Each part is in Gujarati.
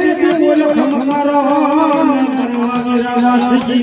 દીદી બોલ ખમકારો મારા વીરા વાસંગી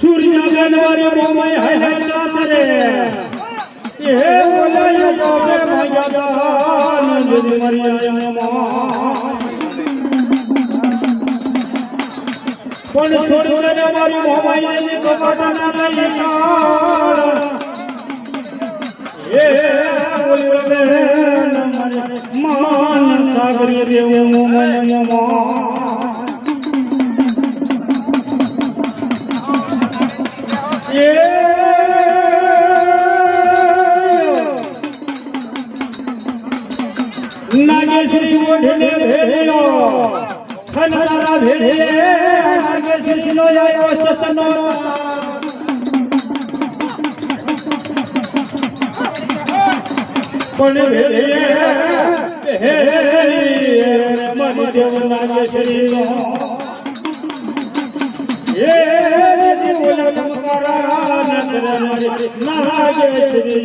સૂર્ય ગણવારી મોમય હૈ ચાતરે એ બોલાય બાબે ભગવાન મરિયમ પણ છોડીને મારી મોમાઈ ની કપાટા ના માન સાગરી દેવ મોમય મોમા નાગેશ્વરી ઓઢને ભેળ્યો ખનડારા ભેળે નાગેશ્રી નો આવ્યો સતનો પણ મરી દેવ બોલા નમસ્કારા નંદન નાગેશ્વરી ભરાય દઈ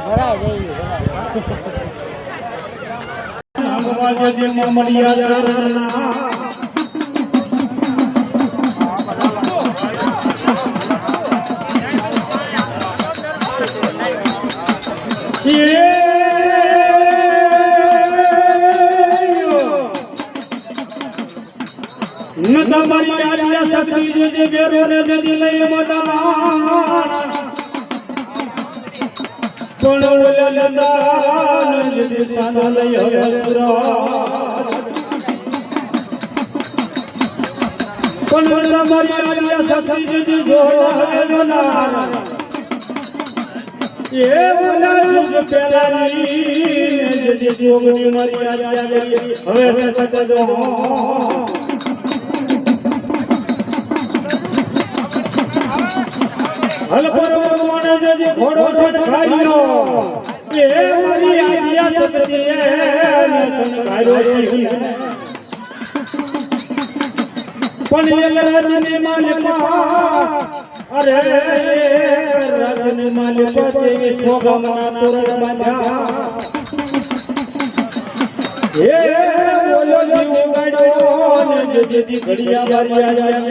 ભરાય નદમરી આર્ય શક્તિ જે બેરો ને નદી લઈ મદાન કોણ ઓલા લંદાન જે તાન લઈ હવે પુરા કોણ નદમરી આર્ય શક્તિ જે જોડા હે એ બોલા યુગ પેલાની ને જોગની મારી આર્યા હવે સકજો હલપર મને જે ઘોડો સટકાયો એ મારી સટકાયો પણ એ જે જેથી ઘડિયા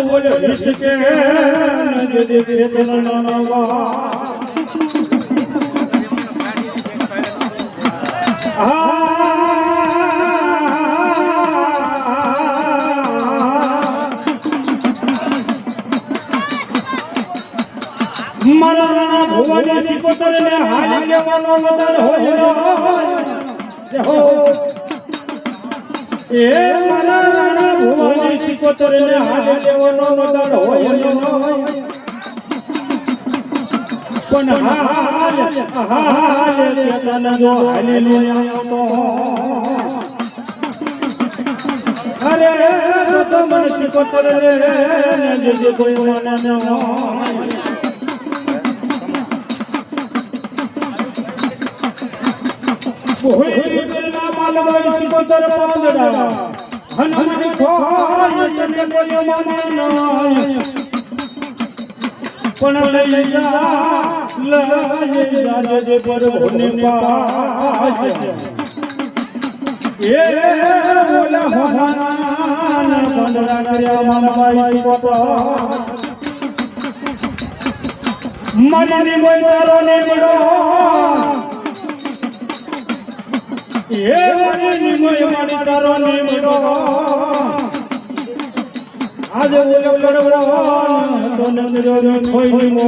બોલે વિષ્કે નજદે ચેતના નવા મારા રાણા ભુવાની સિકોતર ને હાલી લેવાનો મદદ હોય હો એ મારા રાણા ભુવાની સિકોતર ને હાલી લેવાનો મદદ હોય પણ હાલ હાલ ચેતન જો હાલી લો તો અરે તો મન સિકોતર ને જે કોઈ મને ન હોય કોહિનૂરના માલવાઈ સિકોતર પાંદડા હનુમાન પણ લઈ જા લઈ જા જે પર ભોને પાસ એ બોલા હોના પાંદડા કર્યા માલવાઈ સિકોતર મને મોયરો ને બડો એ મારી નિમય મારી તારો નિમડો આજે ઓલો લડવડો તો નંદરો નો કોઈ નિમો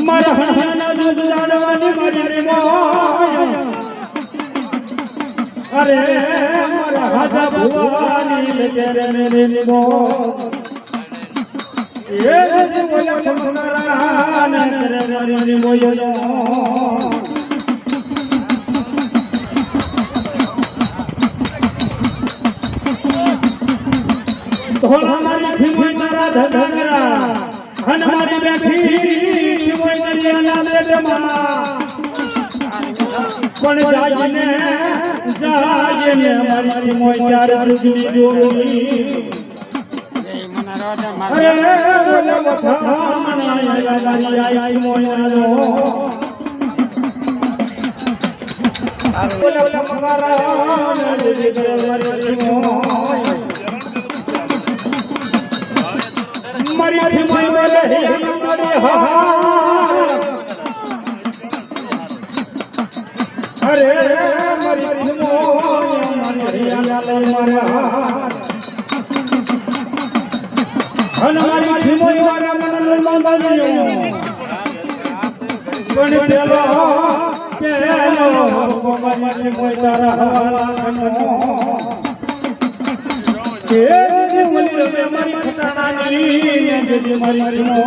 મારા હણહણના દૂધ લાડવાની મારી નિમો અરે મારા હાથા ભુવાની લેકે મેરે નિમો એ જે ઓલા ખંખનારા ને મારી નિમો યો ભીમોય મારા ધધરા હન મારી બેઠી ભીમોય દરિયાના બેટમાં પણ જાગીને જાગીને મારી ભીમોય ચાર દુગની જોગી અરે મથાના આઈ ભીમોય આલો બોલે મકરા ને જે કરે મારી મારી ભીમાઈ બોલે, હે મારી હા અરે મારી ભીમોય મારી હૈયા મારે હા હન મારી ભીમોય મારા મનનું મંદલિયો પણ પેલો પેલો મારી ભીમોય તારા હવાલા એ જે બોલી રમે મારી ખટાણાની ને જે મારી જીનો